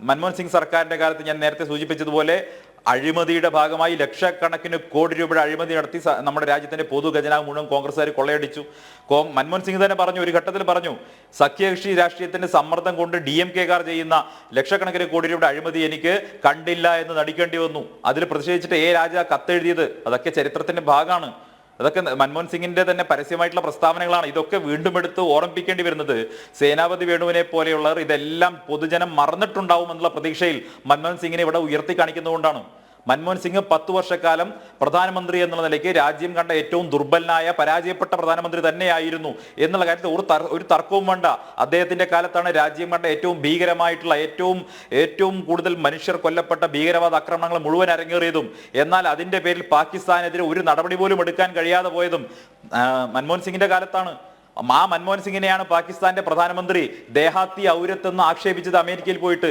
മൻമോഹൻ സിംഗ് സർക്കാരിന്റെ കാലത്ത് ഞാൻ നേരത്തെ സൂചിപ്പിച്ചതുപോലെ അഴിമതിയുടെ ഭാഗമായി ലക്ഷക്കണക്കിന് കോടി രൂപയുടെ അഴിമതി നടത്തി നമ്മുടെ രാജ്യത്തിന്റെ പൊതു ഖജനാവ് മുഴുവൻ കോൺഗ്രസ്സുകാർ കൊള്ളയടിച്ചു. കോം മൻമോഹൻ സിംഗ് തന്നെ പറഞ്ഞു ഒരു ഘട്ടത്തിൽ പറഞ്ഞു സഖ്യകക്ഷി രാഷ്ട്രീയത്തിന്റെ സമ്മർദ്ദം കൊണ്ട് ഡി എം കെക്കാർ ചെയ്യുന്ന ലക്ഷക്കണക്കിന് കോടി രൂപയുടെ അഴിമതി എനിക്ക് കണ്ടില്ല എന്ന് നടിക്കേണ്ടി വന്നു. അതിൽ പ്രതിഷേധിച്ചിട്ട് എ രാജ കത്തെഴുതിയത്? അതൊക്കെ ചരിത്രത്തിന്റെ ഭാഗമാണ്. അതൊക്കെ മൻമോഹൻ സിംഗിന്റെ തന്നെ പരസ്യമായിട്ടുള്ള പ്രസ്താവനകളാണ്. ഇതൊക്കെ വീണ്ടും എടുത്ത് ഓർമ്മിപ്പിക്കേണ്ടി വരുന്നത്. സേനാപതി വേണുവിനെ പോലെയുള്ളവർ ഇതെല്ലാം പൊതുജനം മറന്നിട്ടുണ്ടാവും എന്നുള്ള പ്രതീക്ഷയിൽ മൻമോഹൻ സിംഗിനെ ഇവിടെ ഉയർത്തി കാണിക്കുന്നതുകൊണ്ടാണ്. മൻമോഹൻ സിംഗ് പത്തു വർഷക്കാലം പ്രധാനമന്ത്രി എന്നുള്ള നിലയ്ക്ക് രാജ്യം കണ്ട ഏറ്റവും ദുർബലനായ പരാജയപ്പെട്ട പ്രധാനമന്ത്രി തന്നെയായിരുന്നു എന്നുള്ള കാര്യത്തിൽ ഒരു ഒരു തർക്കവും വേണ്ട. അദ്ദേഹത്തിന്റെ കാലത്താണ് രാജ്യം കണ്ട ഏറ്റവും ഭീകരമായിട്ടുള്ള ഏറ്റവും ഏറ്റവും കൂടുതൽ മനുഷ്യർ കൊല്ലപ്പെട്ട ഭീകരവാദ ആക്രമണങ്ങൾ മുഴുവൻ അരങ്ങേറിയതും എന്നാൽ അതിന്റെ പേരിൽ പാകിസ്ഥാനെതിരെ ഒരു നടപടി പോലും എടുക്കാൻ കഴിയാതെ പോയതും മൻമോഹൻ സിംഗിന്റെ കാലത്താണ്. ആ മൻമോഹൻ സിംഗിനെയാണ് പാകിസ്ഥാന്റെ പ്രധാനമന്ത്രി ദേഹാത്തി ഔരത്ത് എന്ന് ആക്ഷേപിച്ചത് അമേരിക്കയിൽ പോയിട്ട്.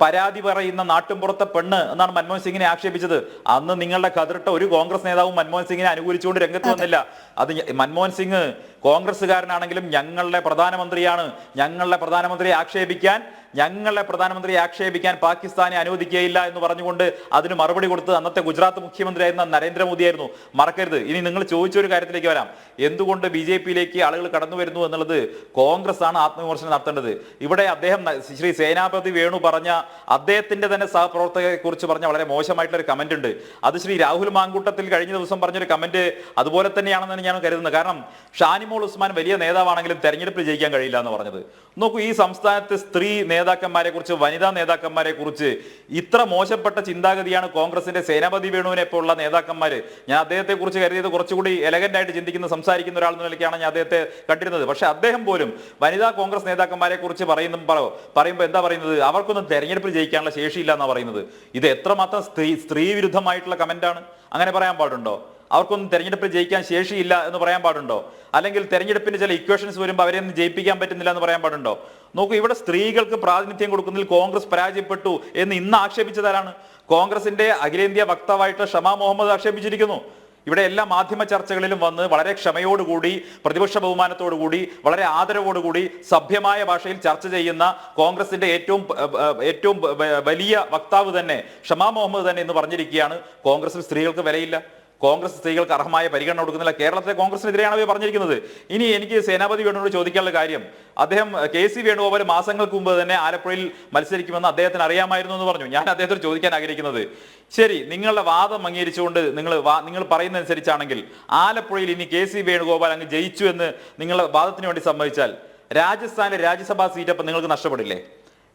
പരാതി പറയുന്ന നാട്ടുംപുറത്തെ പെണ്ണ് എന്നാണ് മൻമോഹൻ സിംഗിനെ ആക്ഷേപിച്ചത്. അന്ന് നിങ്ങളുടെ കതിർട്ട ഒരു കോൺഗ്രസ് നേതാവും മൻമോഹൻ സിംഗിനെ അനുകൂലിച്ചുകൊണ്ട് രംഗത്ത് വന്നില്ല. അത് മൻമോഹൻ സിംഗ് കോൺഗ്രസ്സുകാരനാണെങ്കിലും ഞങ്ങളുടെ പ്രധാനമന്ത്രിയാണ്. ഞങ്ങളുടെ പ്രധാനമന്ത്രിയെ ആക്ഷേപിക്കാൻ ഞങ്ങളുടെ പ്രധാനമന്ത്രിയെ ആക്ഷേപിക്കാൻ പാകിസ്ഥാനെ അനുവദിക്കുകയില്ല എന്ന് പറഞ്ഞുകൊണ്ട് അതിന് മറുപടി കൊടുത്ത് അന്നത്തെ ഗുജറാത്ത് മുഖ്യമന്ത്രിയായിരുന്ന നരേന്ദ്രമോദിയായിരുന്നു. മറക്കരുത്. ഇനി നിങ്ങൾ ചോദിച്ച ഒരു കാര്യത്തിലേക്ക് വരാം. എന്തുകൊണ്ട് ബി ജെ പിയിലേക്ക് ആളുകൾ കടന്നു വരുന്നു എന്നുള്ളത് കോൺഗ്രസ് ആണ് ആത്മവിമർശനം നടത്തേണ്ടത്. ഇവിടെ അദ്ദേഹം ശ്രീ സേനാപതി വേണു പറഞ്ഞ അദ്ദേഹത്തിന്റെ തന്നെ സഹപ്രവർത്തകരെ കുറിച്ച് പറഞ്ഞ വളരെ മോശമായിട്ടുള്ള ഒരു കമന്റ് ഉണ്ട് അത് ശ്രീ രാഹുൽ മാങ്കൂട്ടത്തിൽ കഴിഞ്ഞ ദിവസം പറഞ്ഞൊരു കമന്റ് അതുപോലെ തന്നെയാണെന്നാണ് ഞാൻ കരുതുന്നത്. കാരണം ഷാനിമോൾ ഉസ്മാൻ വലിയ നേതാവാണെങ്കിലും തെരഞ്ഞെടുപ്പിൽ ജയിക്കാൻ കഴിയില്ല എന്ന് പറഞ്ഞത്. നോക്കൂ ഈ സംസ്ഥാനത്ത് സ്ത്രീ നേതാക്കന്മാരെ കുറിച്ച് വനിതാ നേതാക്കന്മാരെ കുറിച്ച് ഇത്ര മോശപ്പെട്ട ചിന്താഗതിയാണ് കോൺഗ്രസിന്റെ സേനാപതി വേണുവിനെ പോലുള്ള നേതാക്കന്മാര്. ഞാൻ അദ്ദേഹത്തെ കുറിച്ച് കരുതിയത് കുറച്ചുകൂടി എലഗന്റ് ആയിട്ട് ചിന്തിക്കുന്ന സംസാരിക്കുന്ന ഒരാൾ എന്ന നിലയ്ക്കാണ് ഞാൻ അദ്ദേഹത്തെ കണ്ടിരുന്നത്. പക്ഷെ അദ്ദേഹം പോലും വനിതാ കോൺഗ്രസ് നേതാക്കന്മാരെ കുറിച്ച് പറയുന്ന പറയുമ്പോൾ എന്താ പറയുന്നത്? അവർക്കൊന്നും തെരഞ്ഞെടുപ്പിൽ ജയിക്കാനുള്ള ശേഷിയില്ല എന്നാ പറയുന്നത്. ഇത് എത്രമാത്രം സ്ത്രീ സ്ത്രീ വിരുദ്ധമായിട്ടുള്ള കമന്റാണ്. അങ്ങനെ പറയാൻ പാടുണ്ടോ? അവർക്കൊന്നും തെരഞ്ഞെടുപ്പിൽ ജയിക്കാൻ ശേഷിയില്ല എന്ന് പറയാൻ പാടുണ്ടോ? അല്ലെങ്കിൽ തെരഞ്ഞെടുപ്പിന് ചില ഇക്വേഷൻസ് വരുമ്പോൾ അവരെ ഒന്നും ജയിപ്പിക്കാൻ പറ്റുന്നില്ല എന്ന് പറയാൻ പാടുണ്ടോ? നോക്കൂ ഇവിടെ സ്ത്രീകൾക്ക് പ്രാതിനിധ്യം കൊടുക്കുന്നതിൽ കോൺഗ്രസ് പരാജയപ്പെട്ടു എന്ന് ഇന്ന് ആക്ഷേപിച്ചതാരാണ്? കോൺഗ്രസിന്റെ അഖിലേന്ത്യാ വക്താവായിട്ട് ഷമാ മുഹമ്മദ് ആക്ഷേപിച്ചിരിക്കുന്നു. ഇവിടെ എല്ലാ മാധ്യമ ചർച്ചകളിലും വന്ന് വളരെ ക്ഷമയോടുകൂടി പ്രതിപക്ഷ ബഹുമാനത്തോടുകൂടി വളരെ ആദരവോടുകൂടി സഭ്യമായ ഭാഷയിൽ ചർച്ച ചെയ്യുന്ന കോൺഗ്രസിന്റെ ഏറ്റവും ഏറ്റവും വലിയ വക്താവ് തന്നെ ഷമാ മുഹമ്മദ് തന്നെ എന്ന് പറഞ്ഞിരിക്കുകയാണ്. കോൺഗ്രസിൽ സ്ത്രീകൾക്ക് വിലയില്ല. കോൺഗ്രസ് സ്ത്രീകൾക്ക് അർഹമായ പരിഗണന കൊടുക്കുന്നില്ല. കേരളത്തിലെ കോൺഗ്രസിനെതിരെയാണ് അവർ പറഞ്ഞിരിക്കുന്നത്. ഇനി എനിക്ക് സേനാപതി വേണുവിനോട് ചോദിക്കാനുള്ള കാര്യം. അദ്ദേഹം കെ സി വേണുഗോപാൽ മാസങ്ങൾക്ക് മുമ്പ് തന്നെ ആലപ്പുഴയിൽ മത്സരിക്കുമെന്ന് അദ്ദേഹത്തിന് അറിയാമായിരുന്നു എന്ന് പറഞ്ഞു. ഞാൻ അദ്ദേഹത്തോട് ചോദിക്കാൻ ആഗ്രഹിക്കുന്നത് ശരി നിങ്ങളുടെ വാദം അംഗീകരിച്ചുകൊണ്ട് നിങ്ങൾ നിങ്ങൾ പറയുന്നതനുസരിച്ചാണെങ്കിൽ ആലപ്പുഴയിൽ ഇനി കെ സി വേണുഗോപാൽ അങ്ങ് ജയിച്ചു എന്ന് നിങ്ങളുടെ വാദത്തിന് വേണ്ടി സമ്മതിച്ചാൽ രാജസ്ഥാനിലെ രാജ്യസഭാ സീറ്റ് അപ്പം നിങ്ങൾക്ക് നഷ്ടപ്പെടില്ലേ?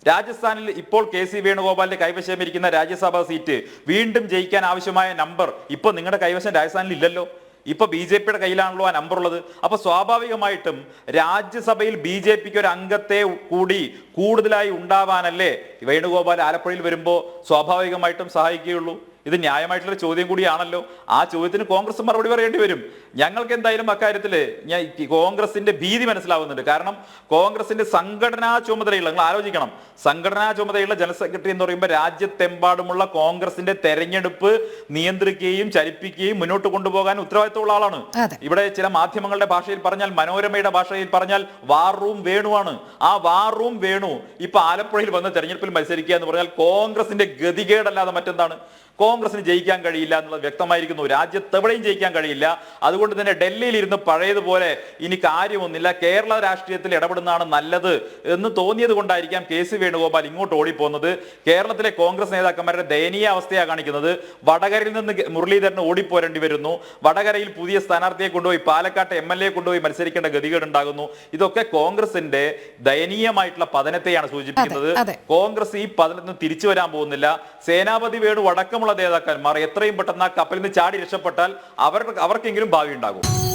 രാജസ്ഥാനിൽ ഇപ്പോൾ കെ സി വേണുഗോപാലിന്റെ കൈവശം ഇരിക്കുന്ന രാജ്യസഭാ സീറ്റ് വീണ്ടും ജയിക്കാൻ ആവശ്യമായ നമ്പർ ഇപ്പൊ നിങ്ങളുടെ കൈവശം രാജസ്ഥാനിൽ ഇല്ലല്ലോ. ഇപ്പൊ ബി ജെ പിയുടെ കയ്യിലാണല്ലോ ആ നമ്പർ ഉള്ളത്. അപ്പൊ സ്വാഭാവികമായിട്ടും രാജ്യസഭയിൽ ബി ജെ പിക്ക് ഒരു അംഗത്തെ കൂടി കൂടുതലായി ഉണ്ടാവാനല്ലേ വേണുഗോപാൽ ആലപ്പുഴയിൽ വരുമ്പോൾ സ്വാഭാവികമായിട്ടും സഹായിക്കുകയുള്ളൂ. ഇത് ന്യായമായിട്ടുള്ള ചോദ്യം കൂടിയാണല്ലോ. ആ ചോദ്യത്തിന് കോൺഗ്രസ് മറുപടി പറയേണ്ടി വരും. ഞങ്ങൾക്ക് എന്തായാലും അക്കാര്യത്തിൽ ഞാൻ കോൺഗ്രസിന്റെ ഭീതി മനസ്സിലാവുന്നുണ്ട്. കാരണം കോൺഗ്രസിന്റെ സംഘടനാ ചുമതലയുള്ള നിങ്ങൾ ആലോചിക്കണം. സംഘടനാ ചുമതലയുള്ള ജനറൽ സെക്രട്ടറി എന്ന് പറയുമ്പോൾ രാജ്യത്തെമ്പാടുമുള്ള കോൺഗ്രസിന്റെ തെരഞ്ഞെടുപ്പ് നിയന്ത്രിക്കുകയും ചലിപ്പിക്കുകയും മുന്നോട്ട് കൊണ്ടുപോകാൻ ഉത്തരവാദിത്തമുള്ള ആളാണ്. ഇവിടെ ചില മാധ്യമങ്ങളുടെ ഭാഷയിൽ പറഞ്ഞാൽ മനോരമയുടെ ഭാഷയിൽ പറഞ്ഞാൽ വാർ റൂം വേണുവാണ്. ആ വാർ റൂം വേണു. ഇപ്പൊ ആലപ്പുഴയിൽ വന്ന് തെരഞ്ഞെടുപ്പിൽ മത്സരിക്കുക എന്ന് പറഞ്ഞാൽ കോൺഗ്രസിന്റെ ഗതികേടല്ലാതെ മറ്റെന്താണ്? കോൺഗ്രസിന് ജയിക്കാൻ കഴിയില്ല എന്നുള്ളത് വ്യക്തമായിരിക്കുന്നു. രാജ്യത്തെവിടെയും ജയിക്കാൻ കഴിയില്ല. അതുകൊണ്ട് തന്നെ ഡൽഹിയിൽ ഇരുന്ന് പഴയതുപോലെ ഇനി കാര്യമൊന്നുമില്ല. കേരള രാഷ്ട്രീയത്തിൽ ഇടപെടുന്നതാണ് നല്ലത് എന്ന് തോന്നിയത് കൊണ്ടായിരിക്കാം കെ സി വേണുഗോപാൽ ഇങ്ങോട്ട് ഓടിപ്പോകുന്നത്. കേരളത്തിലെ കോൺഗ്രസ് നേതാക്കന്മാരുടെ ദയനീയ അവസ്ഥയാണ് കാണിക്കുന്നത്. വടകരയിൽ നിന്ന് മുരളീധരന് ഓടിപ്പോരേണ്ടി വരുന്നു. വടകരയിൽ പുതിയ സ്ഥാനാർത്ഥിയെ കൊണ്ടുപോയി പാലക്കാട്ട് എം എൽ എ കൊണ്ടുപോയി മത്സരിക്കേണ്ട ഗതികേട് ഉണ്ടാകുന്നു ഇതൊക്കെ കോൺഗ്രസിന്റെ ദയനീയമായിട്ടുള്ള പതനത്തെയാണ് സൂചിപ്പിക്കുന്നത്. കോൺഗ്രസ് ഈ പതനത്തിന് തിരിച്ചു വരാൻ പോകുന്നില്ല. സേനാപതി വേണു അടക്കമുള്ള നേതാക്കന്മാർ എത്രയും പെട്ടെന്ന് ആ കപ്പലിൽ നിന്ന് ചാടി രക്ഷപ്പെട്ടാൽ അവർ അവർക്കെങ്കിലും ഭാവി ഉണ്ടാകും